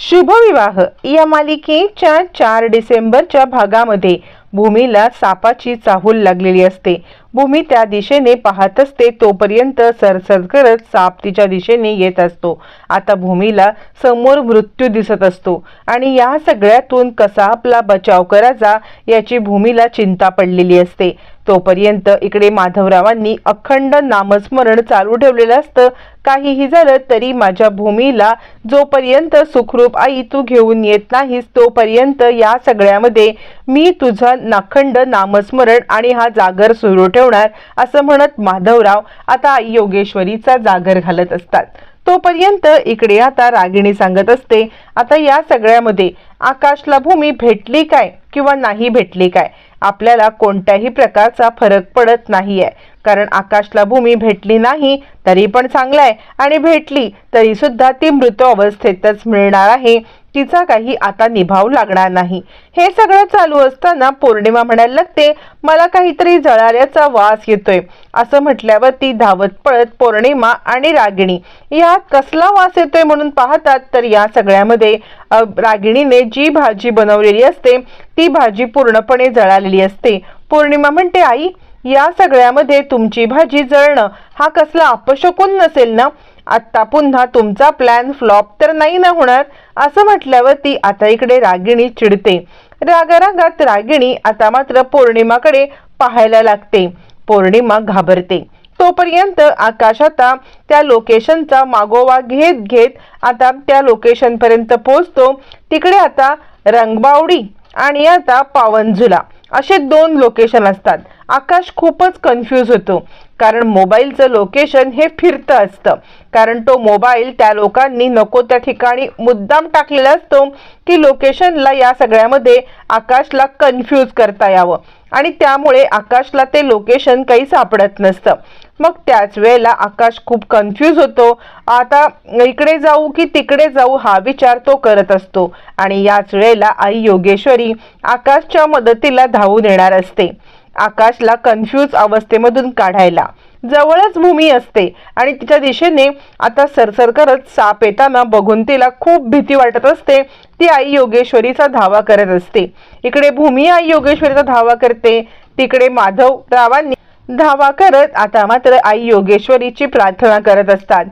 शुभविवाह. या मालिकेच्या चार डिसेंबरच्या भागामध्ये भूमीला सापाची चाहूल लागलेली असते. भूमी त्या दिशेने पाहत असते तोपर्यंत सरसर करत साप तिच्या दिशेने येत असतो. आता भूमीला समोर मृत्यू दिसत असतो. आणि या सगळ्यातून कसा आपला बचाव करायचा याची भूमीला चिंता पडलेली असते. तोपर्यंत इकडे माधवरावांनी अखंड नामस्मरण चालू ठेवलेलं असतं. काहीही झालं तरी माझ्या भूमीला जोपर्यंत सुखरूप आई तू घेऊन येत नाहीस तोपर्यंत या सगळ्यामध्ये मी तुझं नाखंड नामस्मरण आणि हा जागर सुरू ठेवणार असं म्हणत माधवराव आता आई योगेश्वरीचा जागर घालत असतात. तोपर्यंत इकडे आता रागिणी सांगत असते आता या सगळ्यामध्ये आकाशला भूमी भेटली काय किंवा नाही भेटली काय? आपल्याला कोणत्याही प्रकारचा फरक पडत नाही आहे कारण आकाशला भूमी भेटली नाही तरी पण चांगलं आहे आणि भेटली तरी सुद्धा ती मृत अवस्थेतच मिळणार आहे. तिचा काही आता निभाव लागणार नाही. हे सगळं चालू असताना पौर्णिमा म्हणायला लागते मला काहीतरी जळाल्याचा वास येतोय. असं म्हटल्यावर ती धावत पळत पौर्णिमा आणि रागिणी यात कसला वास येतोय म्हणून पाहतात तर या सगळ्यामध्ये रागिणीने जी भाजी बनवलेली असते ती भाजी पूर्णपणे जळालेली असते. पौर्णिमा म्हणते आई या सगळ्यामध्ये तुमची भाजी जळणं हा कसला अपशकून नसेल ना? आत्ता पुन्हा तुमचा प्लॅन फ्लॉप तर नाही ना होणार? असं म्हटल्यावर ती आता इकडे रागिणी चिडते. रागारागात रागिणी आता मात्र पौर्णिमाकडे पाहायला लागते. पौर्णिमा घाबरते. तोपर्यंत आकाश आता त्या लोकेशनचा मागोवा घेत घेत आता त्या लोकेशनपर्यंत पोचतो पोहोचतो. तिकडे आता रंगबावडी आणि आता पावनझुला. असे दोन लोकेशन असतात. आकाश खूपच कन्फ्यूज होतो. कारण मोबाईलचं लोकेशन हे फिरतं असतं. कारण तो मोबाईल त्या लोकांनी नको त्या ठिकाणी मुद्दाम टाकलेला असतो की लोकेशनला या सगळ्यामध्ये आकाशला कन्फ्यूज करता यावं. आणि त्यामुळे आकाशला ते लोकेशन काही सापडत नसतं. मग त्याच वेळेला आकाश खूप कन्फ्यूज होतो. आता इकडे जाऊ की तिकडे जाऊ हा विचार तो करत असतो. आणि याच वेळेला आई योगेश्वरी आकाशच्या मदतीला धावून येणार असते. आकाशला कन्फ्यूज अवस्थेमधून काढायला. जवळच भूमी असते. आणि तिच्या दिशेने आता सरसर करत साप येताना बघून तिला खूप भीती वाटत असते. ती आई योगेश्वरीचा धावा करत असते. इकडे भूमी आई योगेश्वरीचा धावा करते. तिकडे माधव रावांनी धावा करत आता मात्र आई योगेश्वरीची प्रार्थना करत असतात.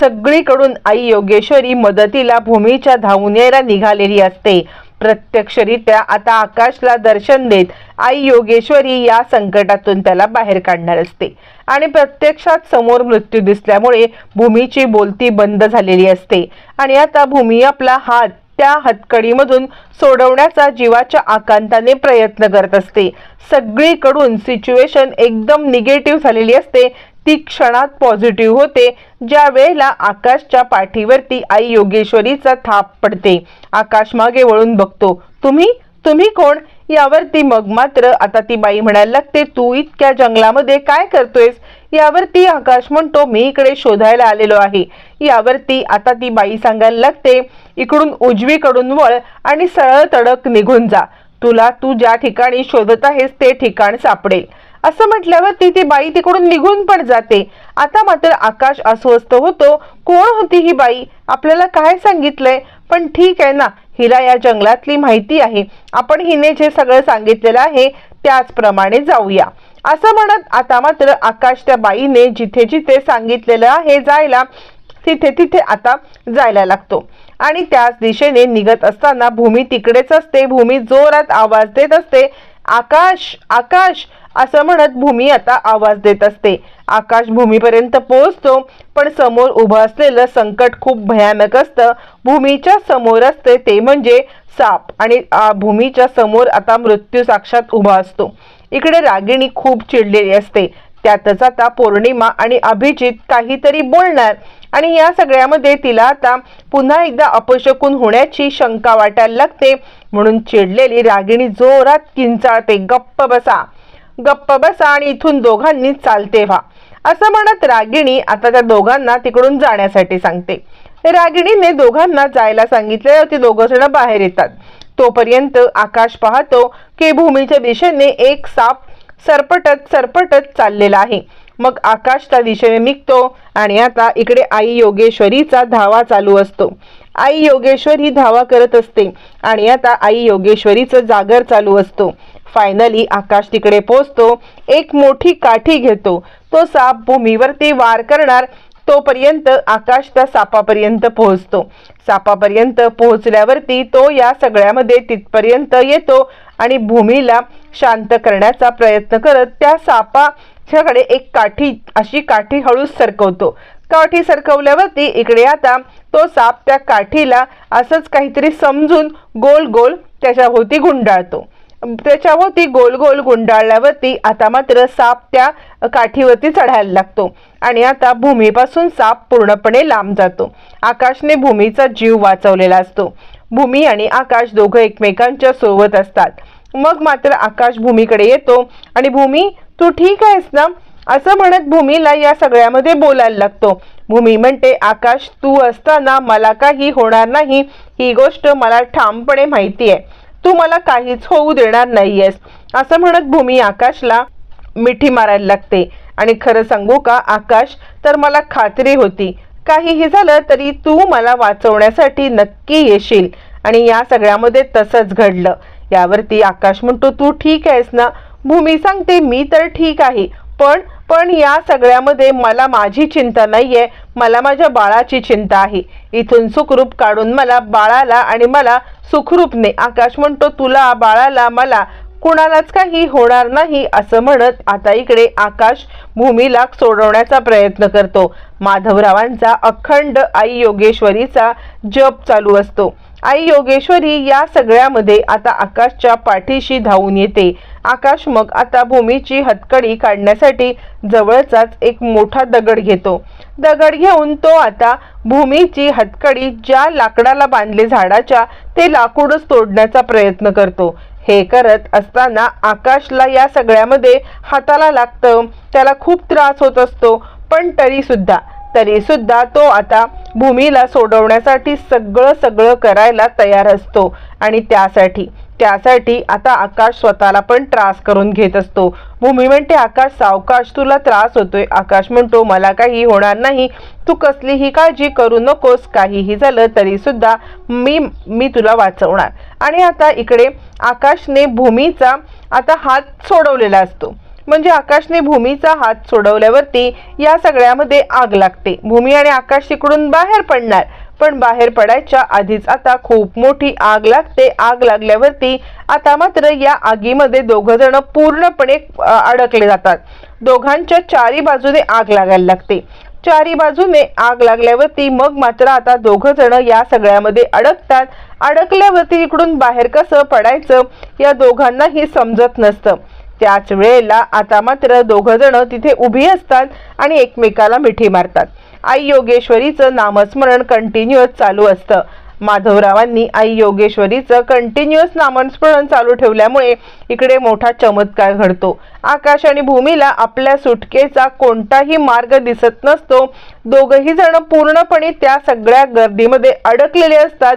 सगळीकडून आई योगेश्वरी मदतीला भूमीच्या धावून यायला निघालेली असते. प्रत्यक्षरित्या आता आकाशला दर्शन देत आई योगेश्वरी या संकटातून त्याला बाहेर काढणार असते. आणि प्रत्यक्षात समोर मृत्यू दिसल्यामुळे भूमीची बोलती बंद झालेली असते. आणि आता भूमी आपला हात त्या हतकडीमधून सोडवण्याचा जीवाच्या आकांताने प्रयत्न करत असते. सगळीकडून सिच्युएशन एकदम निगेटिव्ह झालेली असते. ती क्षणात पॉझिटिव्ह होते. ज्या वेळेला आकाशच्या पाठीवरती आई योगेश्वरीचा थाप पडते. आकाश मागे वळून बघतो. तुम्ही? तुम्ही कोण? यावरती मग मात्र आता ती बाई म्हणायला लागते तू इतक्या जंगलामध्ये काय करतोयस? यावरती आकाश म्हणतो मी इकडे शोधायला आलेलो आहे. यावरती आता ती बाई सांगायला लागते इकडून उजवीकडून वळ आणि सरळ तडक निघून जा. तुला तू ज्या ठिकाणी शोधत आहेस ते ठिकाण सापडेल. असं म्हटल्यावर ती ती बाई तिकडून निघून पण जाते. आता मात्र आकाश अस्वस्थ होतो. कोण होती ही बाई? आपल्याला काय सांगितलंय? पण ठीक आहे ना हिला या जंगलातली माहिती आहे. आपण हिने जे सगळं सांगितलेलं आहे त्याचप्रमाणे जाऊया. असं म्हणत आता मात्र आकाश त्या बाईने जिथे जिथे सांगितलेलं आहे जायला तिथे तिथे आता जायला लागतो. आणि त्याच दिशेने निघत असताना भूमी तिकडेच असते. भूमी जोरात आवाज देत असते. आकाश आकाश! असं म्हणत भूमी आता आवाज देत असते. आकाश भूमीपर्यंत पोहोचतो पण समोर उभं असलेलं संकट खूप भयानक असतं. भूमीच्या समोर असते ते म्हणजे साप आणि भूमीच्या समोर आता मृत्यू साक्षात उभा असतो. इकडे रागिणी खूप चिडलेली असते. त्यातच आता पौर्णिमा आणि अभिजित काहीतरी बोलणार आणि या सगळ्यामध्ये तिला आता पुन्हा एकदा अपशकून होण्याची शंका वाटायला लागते. म्हणून चिडलेली रागिणी जोरात किंचाळते गप्प बसा. गप्प बसा आणि इथून दोघांनी चालते व्हा असं म्हणत रागिणी आता त्या दोघांना तिकडून जाण्यासाठी सांगते. रागिणीने दोघांना जायला सांगितले ते दोघ जण बाहेर येतात. तोपर्यंत आकाश पाहतो की भूमीच्या दिशेने एक साप सरपटत सरपटत चाललेला आहे. मग आकाश त्या दिशेने निघतो आणि आता इकडे आई योगेश्वरीचा धावा चालू असतो. आई योगेश्वर ही धावा करत असते. आणि आता आई योगेश्वरीचं जागर चालू असतो. फायनली आकाश तिकडे पोचतो एक मोठी काठी घेतो. तो साप भूमीवरती वार करणार. तोपर्यंत आकाश त्या सापापर्यंत पोहोचतो. सापापर्यंत पोहोचल्यावरती तो या सगळ्यामध्ये तिथपर्यंत येतो आणि भूमीला शांत करण्याचा प्रयत्न करत त्या सापाच्याकडे एक काठी अशी काठी हळूच सरकवतो. काठी सरकवल्यावरती इकडे आता तो साप त्या काठीला असंच काहीतरी समजून गोल गोल त्याच्याभोवती गुंडाळतो. त्याच्याभोवती गोल गोल गुंडाळल्यावरती आता मात्र साप त्या काठीवरती चढायला लागतो आणि आता भूमीपासून साप पूर्णपणे लांब जातो. आकाशने भूमीचा जीव वाचवलेला असतो. भूमी आणि आकाश दोघं एकमेकांच्या सोबत असतात. मग मात्र आकाश भूमीकडे येतो आणि भूमी तू ठीक आहेस ना? असं म्हणत भूमीला या सगळ्यामध्ये बोलायला लागतो. भूमी म्हणते आकाश तू असताना मला काही होणार नाही. ही गोष्ट मला ठामपणे माहिती आहे. तू मला काहीच होऊ देणार नाहीयेस. असं म्हणत भूमी आकाशला मिठी मारायला लागते. आणि खरं सांगू का आकाश? तर मला खात्री होती. काहीही झालं तरी तू मला वाचवण्यासाठी नक्की येशील. आणि या सगळ्यामध्ये तसंच घडलं. यावरती आकाश म्हणतो तू ठीक आहेस ना? भूमी सांगते मी तर ठीक आहे. पण पण या सगळ्यामध्ये मला माझी चिंता नाहीये. मला माझ्या बाळाची चिंता आहे. इथून सुखरूप काढून मला बाळाला आणि मला सुखरूपने आकाश म्हणतो तुला बाळाला मला कुणालाच काही होणार नाही असं म्हणत आता इकडे आकाश भूमीला सोडवण्याचा प्रयत्न करतो. माधवरावांचा अखंड आई योगेश्वरीचा जप चालू असतो. आई योगेश्वरी या सगळ्यामध्ये आता आकाशच्या पाठीशी धावून येते. आकाश मग आता भूमीची हतकडी काढण्यासाठी जवळचाच एक मोठा दगड घेतो. दगड घेऊन तो आता भूमीची हतकडी ज्या लाकडाला बांधले झाडाच्या ते लाकूडच तोडण्याचा प्रयत्न करतो. हे करत असताना आकाशला या सगळ्यामध्ये हाताला लागतं. त्याला खूप त्रास होत असतो पण तरी सुद्धा तरी सुद्धा तो आता भूमीला सोडवण्यासाठी सगळं सगळं करायला तयार असतो. आणि त्यासाठी त्यासाठी आता आकाश स्वतःला पण त्रास करून घेत असतो. भूमी म्हणते आकाश सावकाश तुला त्रास होतोय. आकाश म्हणतो मला काही होणार नाही. तू कसलीही काळजी करू नकोस. काहीही झालं तरी सुद्धा मी मी तुला वाचवणार. आणि आता इकडे आकाशने भूमीचा आता हात सोडवलेला असतो. म्हणजे आकाशने भूमीचा हात सोडवल्यावरती या सगळ्यामध्ये आग लागते. भूमी आणि आकाश तिकडून बाहेर पडणार पण बाहेर पडायच्या आधीच आता खूप मोठी आग लागते. आग लागल्यावरती आता मात्र या आगीमध्ये दोघ जण पूर्णपणे अडकले जातात. दोघांच्या चारी बाजूने आग लागायला लागते. चारी बाजूने आग लागल्यावरती मग मात्र आता दोघ जण या सगळ्यामध्ये अडकतात. अडकल्यावरती इकडून बाहेर कसं पडायचं या दोघांनाही समजत नसतं. त्याच वेळेला आता मात्र दोघ जण तिथे उभी असतात आणि एकमेकाला मिठी मारतात. आई योगेश्वरीचं नामस्मरण कंटिन्युअस चालू असतं. माधवरावांनी आई योगेश्वरीचं कंटिन्युअस नामस्मरण चालू ठेवल्यामुळे इकडे मोठा चमत्कार घडतो. आकाश आणि भूमीला आपल्या सुटकेचा कोणताही मार्ग दिसत नसतो. दोघही जण पूर्णपणे त्या सगळ्या गर्दीमध्ये अडकलेले असतात.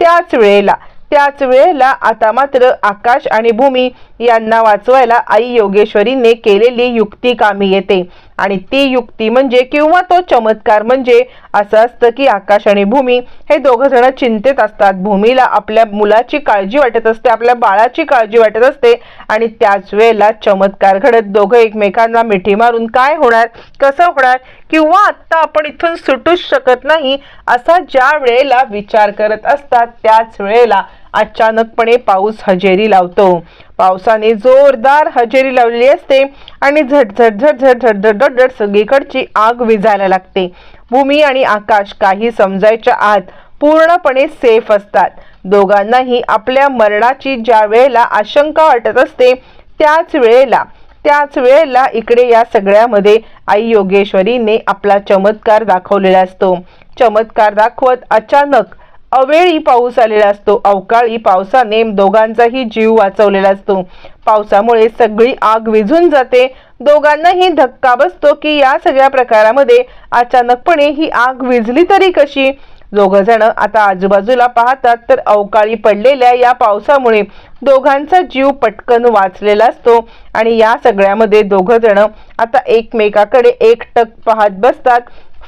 त्याच वेळेला त्याच वेळेला आता मात्र आकाश आणि भूमी यांना वाचवायला आई योगेश्वरीने केलेली युक्ती कामी येते. आणि ती युक्ती म्हणजे किंवा तो चमत्कार म्हणजे असं असतं की आकाश आणि भूमी हे दोघं जण चिंतेत असतात. भूमीला आपल्या मुलाची काळजी वाटत असते आपल्या बाळाची काळजी वाटत असते आणि त्याच वेळेला चमत्कार घडत दोघं एकमेकांना मिठी मारून काय होणार कसं होणार किंवा आत्ता आपण इथून सुटूच शकत नाही असा ज्या वेळेला विचार करत असतात त्याच वेळेला अचानकपणे पाऊस हजेरी लावतो. पावसाने जोरदार हजेरी लावलेली असते आणि झटझट झटझट झटझट सगळीकडची आग विजायला लागते. भूमी आणि आकाश काही समजायच्या आत पूर्णपणे सेफ असतात. दोघांनाही आपल्या मरणाची ज्या वेळेला आशंका वाटत असते त्याच वेळेला त्याच वेळेला इकडे या सगळ्यामध्ये आई योगेश्वरीने आपला चमत्कार दाखवलेला असतो. चमत्कार दाखवत अचानक अवेळी पाऊस आलेला असतो. अवकाळी पावसाने दोघांचाही जीव वाचवलेला असतो. पावसामुळे सगळी आग विझून जाते. दोघांनाही धक्का बसतो की या सगळ्या प्रकारामध्ये अचानकपणे ही आग विझली तरी कशी? दोघ जण आता आजूबाजूला पाहतात तर अवकाळी पडलेल्या या पावसामुळे दोघांचा जीव पटकन वाचलेला असतो आणि या सगळ्यामध्ये दोघ जण आता एकमेकाकडे एकटक पाहत बसतात.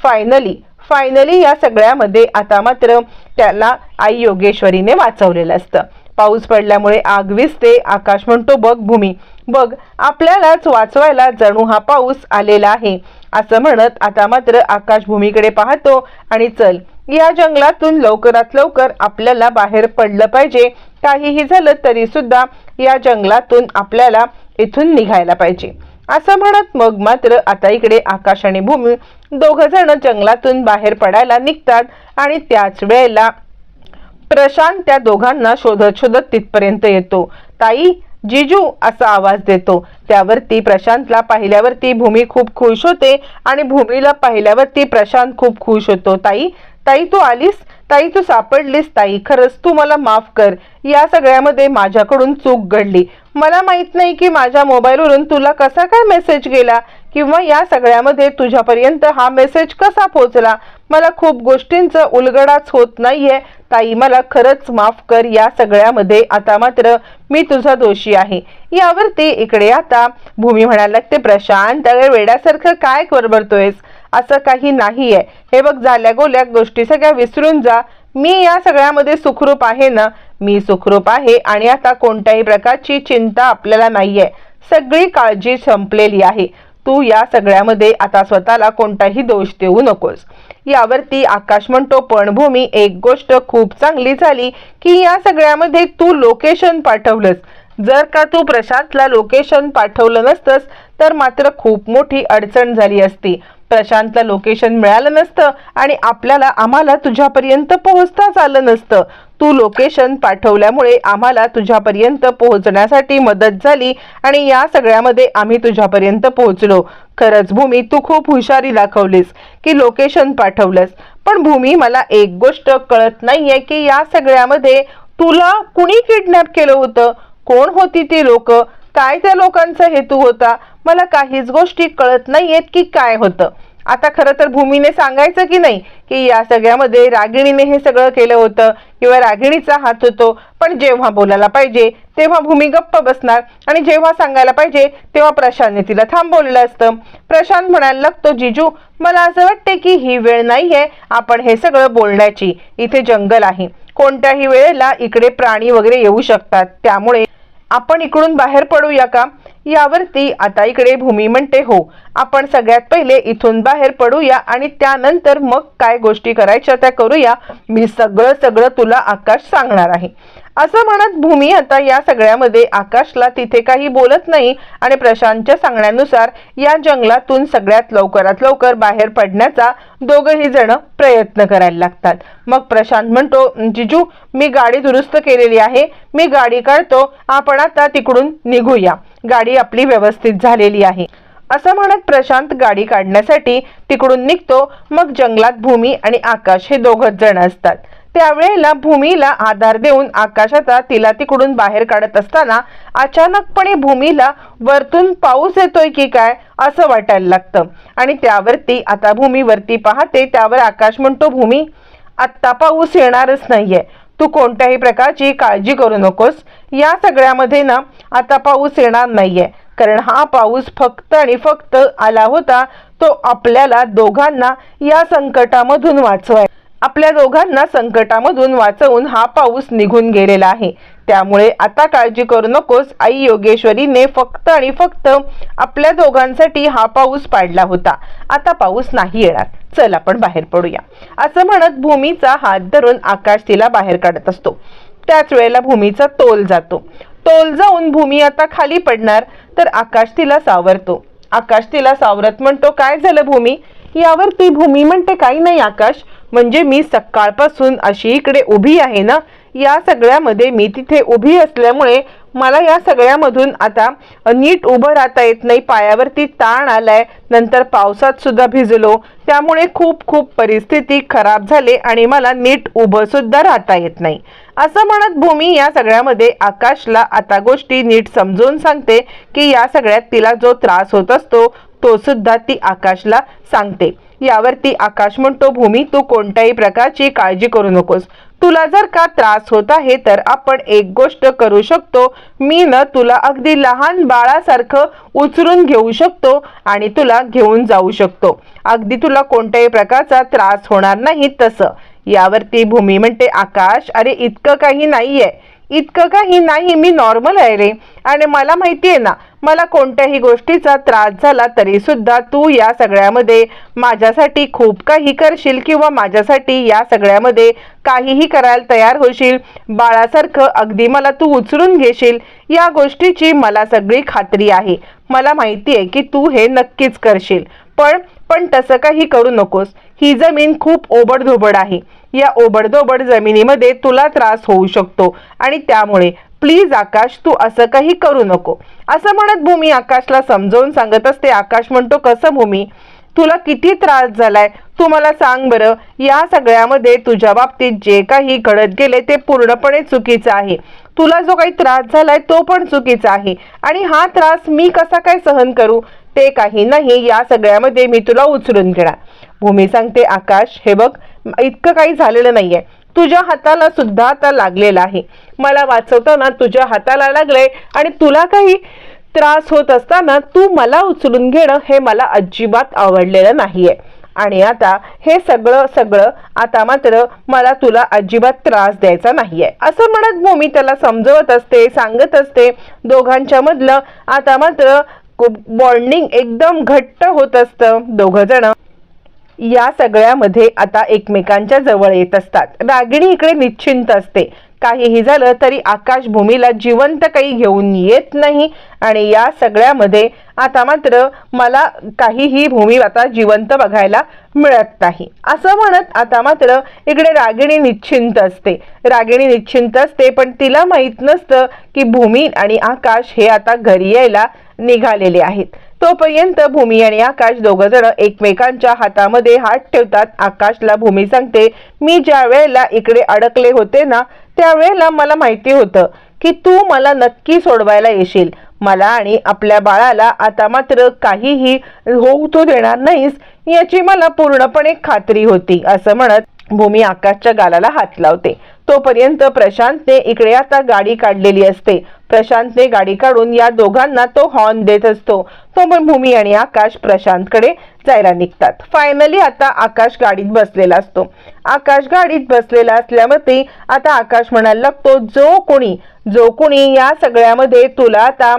फायनली फायनली या सगळ्यामध्ये आता मात्र त्याला आई योगेश्वरीने वाचवलेलं असतं. पाऊस पडल्यामुळे आग विजते आकाश म्हणतो बघ भूमी बघ आपल्यालाच वाचवायला जणू हा पाऊस आलेला आहे. असं म्हणत आता मात्र आकाश भूमीकडे पाहतो आणि चल या जंगलातून लवकरात लवकर आपल्याला बाहेर पडलं पाहिजे. काहीही झालं तरी सुद्धा या जंगलातून आपल्याला इथून निघायला पाहिजे. असं म्हणत मग मात्र आता इकडे आकाश आणि भूमी दोघ जण जंगलातून बाहेर पडायला निघतात आणि त्याच वेळेला प्रशांत त्या दोघांना शोधत शोधत तिथपर्यंत येतो. ताई जिजू असा आवाज देतो. त्यावरती प्रशांतला पाहिल्यावरती भूमी खूप खुश होते आणि भूमीला पाहिल्यावरती प्रशांत खूप खुश होतो. ताई ताई तू आलीस? ताई तू सापडलीस? ताई खरंच तू मला माफ कर. या सगळ्यामध्ये माझ्याकडून चूक घडली. मला माहीत नाही की माझ्या मोबाईलवरून तुला कसा काय मेसेज गेला किंवा या सगळ्यामध्ये तुझ्यापर्यंत हा मेसेज कसा पोचला मला खूप गोष्टींचं उलगडाच होत नाहीये. ताई मला खरंच माफ कर या सगळ्यामध्ये. आता मात्र मी तुझा दोषी आहे. यावरती इकडे आता भूमी म्हणायला लागते प्रशांत त्यावेळी वेड्यासारखं काय करबरतोयस? असं काही नाहीये. हे बघ झाल्या गोल्या गोष्टी सगळ्या विसरून जा. मी या सगळ्यामध्ये सुखरूप आहे ना? मी सुखरूप आहे आणि आता कोणत्याही प्रकारची चिंता आपल्याला नाही आहे सगळी काळजी संपलेली आहे. तू या सगळ्यामध्ये आता स्वतःला कोणताही दोष देऊ नकोस. यावरती आकाश म्हणतो पण भूमी एक गोष्ट खूप चांगली झाली की या सगळ्यामध्ये तू लोकेशन पाठवलंस. जर का तू प्रशांतला लोकेशन पाठवलं नसतंस तर मात्र खूप मोठी अडचण झाली असती. प्रशांतला लोकेशन मिळालं नसतं आणि आपल्याला आम्हाला तुझ्यापर्यंत पोहोचताच आलं नसतं. तू लोकेशन पाठवल्यामुळे आम्हाला तुझ्यापर्यंत पोहोचण्यासाठी मदत झाली आणि या सगळ्यामध्ये आम्ही तुझ्यापर्यंत पोहोचलो. खरंच भूमी तू खूप हुशारी दाखवलीस की लोकेशन पाठवलंस. पण भूमी मला एक गोष्ट कळत नाहीये की या सगळ्यामध्ये तुला कुणी किडनॅप केलं होतं? कोण होती ती लोक? काय त्या लोकांचा हेतू होता? मला काहीच गोष्टी कळत नाहीयेत की काय होतं. आता खरं तर भूमीने सांगायचं की नाही की या सगळ्यामध्ये रागिणीने हे सगळं केलं होतं किंवा रागिणीचा हात होतो पण जेव्हा बोलायला पाहिजे तेव्हा भूमी गप्प बसणार आणि जेव्हा सांगायला पाहिजे तेव्हा प्रशांतने तिला थांबवलेलं असतं. प्रशांत म्हणायला लागतो जिजू मला असं वाटते की ही वेळ नाहीये आपण हे सगळं बोलण्याची. इथे जंगल आहे. कोणत्याही वेळेला इकडे प्राणी वगैरे येऊ शकतात. त्यामुळे आपण इकडून बाहेर पडूया का? यावरती आता इकडे भूमी म्हणते हो. आपण सगळ्यात पहिले इथून बाहेर पडूया आणि त्यानंतर मग काय गोष्टी करायच्या त्या करूया. मी सगळं सगळं तुला आकाश सांगणार आहे. असं म्हणत भूमी आता या सगळ्यामध्ये आकाशला तिथे काही बोलत नाही आणि प्रशांतच्या सांगण्यानुसार या जंगलातून सगळ्यात लवकरात लवकर बाहेर पडण्याचा दोघही जण प्रयत्न करायला लागतात. मग प्रशांत म्हणतो जिजू मी गाडी दुरुस्त केलेली आहे. मी गाडी काढतो. आपण आता तिकडून निघूया. गाडी आपली व्यवस्थित झालेली आहे. असं म्हणत प्रशांत गाडी काढण्यासाठी तिकडून निघतो. मग जंगलात भूमी आणि आकाश हे दोघच जण असतात. त्यावेळेला भूमीला आधार देऊन आकाशाचा तिला तिकडून बाहेर काढत असताना अचानकपणे भूमीला वरतून पाऊस येतोय की काय? असं वाटायला लागतं. आणि त्यावरती आता भूमीवरती पाहते त्यावर आकाश म्हणतो भूमी आत्ता पाऊस येणारच नाहीये. तू कोणत्याही प्रकारची काळजी करू नकोस. या सगळ्यामध्ये ना आता पाऊस येणार नाहीये. कारण हा पाऊस फक्त आणि फक्त आला होता तो आपल्याला दोघांना या संकटामधून वाचवाय आपल्या दोघांना संकटामधून वाचवून हा पाऊस निघून गेलेला आहे. त्यामुळे आता काळजी करू नकोस आई योगेश्वरीने फक्त आणि फक्त आपल्या दोघांसाठी हा पाऊस पाडला होता. आता पाऊस नाही येणार. चल आपण बाहेर पडूया. असं म्हणत भूमीचा हात धरून आकाश तिला बाहेर काढत असतो. त्याच वेळेला भूमीचा तोल जातो. तोल जाऊन भूमी आता खाली पडणार तर आकाश तिला सावरतो. आकाश तिला सावरत म्हणतो काय झालं भूमी? यावर ती भूमी म्हणते काही नाही आकाश म्हणजे मी सकाळपासून अशी इकडे उभी आहे ना या सगळ्यामध्ये मी तिथे उभी असल्यामुळे मला या सगळ्यामधून आता नीट उभं राहता येत नाही पायावरती ताण आलाय नंतर पावसात सुद्धा भिजलो त्यामुळे खूप खूप परिस्थिती खराब झाली आणि मला नीट उभं सुद्धा राहता येत नाही. असं म्हणत भूमी या सगळ्यामध्ये आकाशला आता गोष्टी नीट समजून सांगते की या सगळ्यात तिला जो त्रास होत असतो तो सुद्धा ती आकाशला सांगते. यावरती आकाश म्हणतो भूमी तू कोणत्याही प्रकारची काळजी करू नकोस. तुला जर का त्रास होत आहे तर आपण एक गोष्ट करू शकतो. मी न तुला अगदी लहान बाळासारखं उचलून घेऊ शकतो आणि तुला घेऊन जाऊ शकतो. अगदी तुला कोणत्याही प्रकारचा त्रास होणार नाही तसं. यावरती भूमी म्हणते आकाश अरे इतकं काही नाहीये. इतकं काही नाही मी नॉर्मल आहे रे. आणि मला माहिती आहे ना मला कोणत्याही गोष्टीचा त्रास झाला तरी सुद्धा तू या सगळ्यामध्ये माझ्यासाठी खूप काही करशील किंवा माझ्यासाठी या सगळ्यामध्ये काहीही करायला तयार होशील. बाळासारखं अगदी मला तू उचलून घेशील. या गोष्टीची मला सगळी खात्री आहे. मला माहिती आहे की तू हे नक्कीच करशील. पण पण तसं काही करू नकोस. ही जमीन खूप ओबडधोबड आहे. या ओबडधोबड जमिनीमध्ये तुला त्रास होऊ शकतो आणि त्यामुळे प्लीज आकाश तू असं काही करू नको. असं म्हणत भूमी आकाशला समजावून सांगत असते आकाश म्हणतो कसं भूमी? तुला किती त्रास झालाय? तू मला सांग बरं. या सगळ्यामध्ये तुझ्या बाबतीत जे काही घडत गेले ते पूर्णपणे चुकीचं आहे. तुला जो काही त्रास झालाय तो पण चुकीचा आहे. आणि हा त्रास मी कसा काय सहन करू? ते काही नाही या सगळ्यामध्ये मी तुला उचलून घेणार. भूमी सांगते आकाश हे बघ इतकं काही झालेलं नाहीये. तुझ्या हाताला सुद्धा आता लागलेलं आहे. मला वाचवताना तुझ्या हाताला लागलंय आणि तुला काही त्रास होत असताना तू मला उचलून घेणं हे मला अजिबात आवडलेलं नाहीये. आणि आता हे सगळं सगळं आता मात्र मला तुला अजिबात त्रास द्यायचा नाहीये. असं म्हणत भूमी त्याला समजवत असते सांगत असते दोघांच्या मधलं आता मात्र बॉन्डिंग एकदम घट्ट होत असतं. दोघ जण. या सगळ्यामध्ये आता एकमेकांच्या जवळ येत असतात. रागिणी इकडे निश्चिंत असते. काहीही झालं तरी आकाशभूमीला जिवंत काही घेऊन येत नाही. आणि या सगळ्यामध्ये आता मात्र मला काहीही भूमी आता जिवंत बघायला मिळत नाही. असं म्हणत आता मात्र इकडे रागिणी निश्चिंत असते. रागिणी निश्चिंत असते पण तिला माहीत नसतं की भूमी आणि आकाश हे आता घरी यायला निघालेले आहेत. तोपर्यंत भूमी आणि आकाश दोघ जण एकमेकांच्या हातामध्ये हात ठेवतात. आकाशला भूमी सांगते मी ज्या वेळेला इकडे अडकले होते ना त्यावेळेला मला माहिती होतं की तू मला नक्की सोडवायला येशील. मला आणि आपल्या बाळाला आता मात्र काहीही होऊ तू देणार नाहीस याची मला पूर्णपणे खात्री होती असं म्हणत भूमी आकाशच्या गालाला हात लावते. तोपर्यंत प्रशांतने इकडे आता गाडी काढलेली असते. प्रशांतने गाडी काढून या दोघांना तो हॉर्न देत असतो. तो पण भूमी आणि आकाश प्रशांतकडे जायला निघतात. फायनली आता आकाश गाडीत बसलेला असतो. आकाश गाडीत बसलेला असल्यामुळे आता आकाश म्हणायला लागतो जो कोणी जो कोणी या सगळ्यामध्ये तुला आता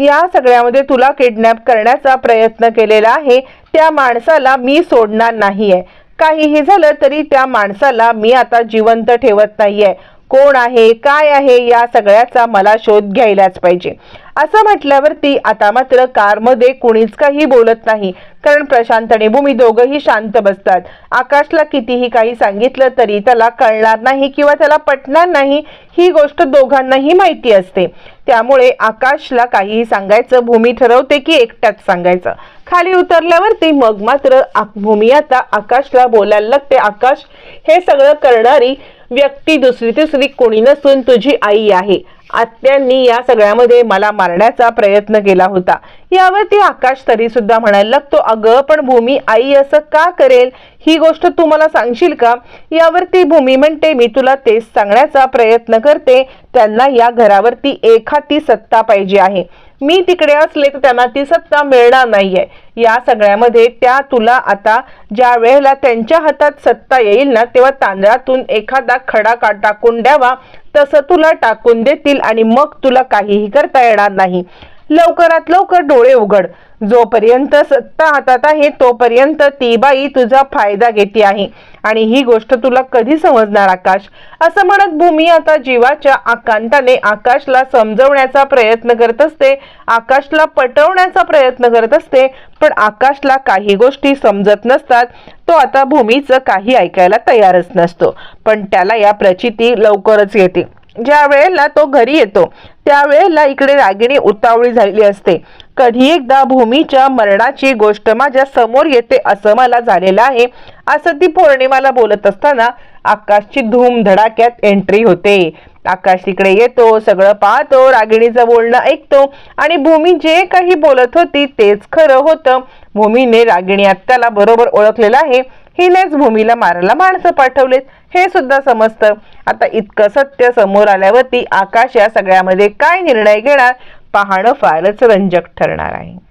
या सगळ्यामध्ये तुला किडनॅप करण्याचा प्रयत्न केलेला आहे त्या माणसाला मी सोडणार नाहीये. काहीही झालं तरी त्या माणसाला मी आता जिवंत ठेवत नाहीये. कोण आहे काय आहे या सगळ्याचा मला शोध घ्यायलाच पाहिजे. असं म्हटल्यावरती आता मात्र कारमध्ये कुणीच काही बोलत नाही. कारण प्रशांत आणि भूमी दोघंही शांत बसतात. आकाशला कितीही काही सांगितलं तरी त्याला कळणार नाही किंवा त्याला पटणार नाही ही गोष्ट दोघांनाही माहिती असते. त्यामुळे आकाशला काहीही सांगायचं भूमी ठरवते की एकट्याच सांगायचं. खाली उतरल्यावरती मग मात्र भूमी आता आकाशला बोलायला लागते. आकाश हे सगळं करणारी व्यक्ती दुसरी तिसरी कोणी नसून तुझी आई आहे. आत्यांनी या सगळ्यामध्ये मला मारण्याचा प्रयत्न केला होता. यावरती आकाश तरी सुद्धा म्हणायला लागतो अगं पण भूमी आई असं का करेल? ही गोष्ट तू मला सांगशील का? यावरती भूमी म्हणते मी तुला तेच सांगण्याचा प्रयत्न करते. त्यांना या घरावरती एखादी सत्ता पाहिजे आहे. मी तिकडे असले तर त्यांना ती सत्ता मिळणार नाहीये. या सगळ्यामध्ये त्या तुला आता ज्या वेळेला त्यांच्या हातात सत्ता येईल ना तेव्हा तांदळातून एखादा खडा का टाकून द्यावा. तसं तुला टाकून देतील आणि मग तुला काहीही करता येणार नाही. लवकरात लवकर डोळे उघड. जोपर्यंत सत्ता हातात आहे तोपर्यंत ती बाई तुझा फायदा घेते आहे. आणि ही गोष्ट तुला कधी समजणार आकाश? असं म्हणत भूमी आता जीवाच्या आकांताने आकाशला समजवण्याचा प्रयत्न करत असते. आकाशला पटवण्याचा प्रयत्न करत असते पण आकाशला काही गोष्टी समजत नसतात. तो आता भूमीचं काही ऐकायला तयारच नसतो. पण त्याला या प्रचिती लवकरच येते. ज्या वेळेला तो घरी येतो त्यावेळेला इकडे रागिणी उतावळी झालेली असते. कधी एकदा भूमीच्या मरणाची गोष्ट माझ्यासमोर येते असं मला झालेलं आहे असं ती पौर्णिमाला बोलत असताना आकाशची धूम धडाक्यात एंट्री होते. आकाश तिकडे येतो सगळं पाहतो रागिणीचं बोलणं ऐकतो आणि भूमी जे काही बोलत होती तेच खरं होतं. भूमीने रागिणी आत्याला बरोबर ओळखलेलं आहे. हिनेच भूमीला मारायला माणसं पाठवलेत. हे सुद्धा समजतं. आता इतकं सत्य समोर आल्यावरती आकाश या सगळ्यामध्ये काय निर्णय घेणार? पाहणं फारच रंजक ठरणार आहे.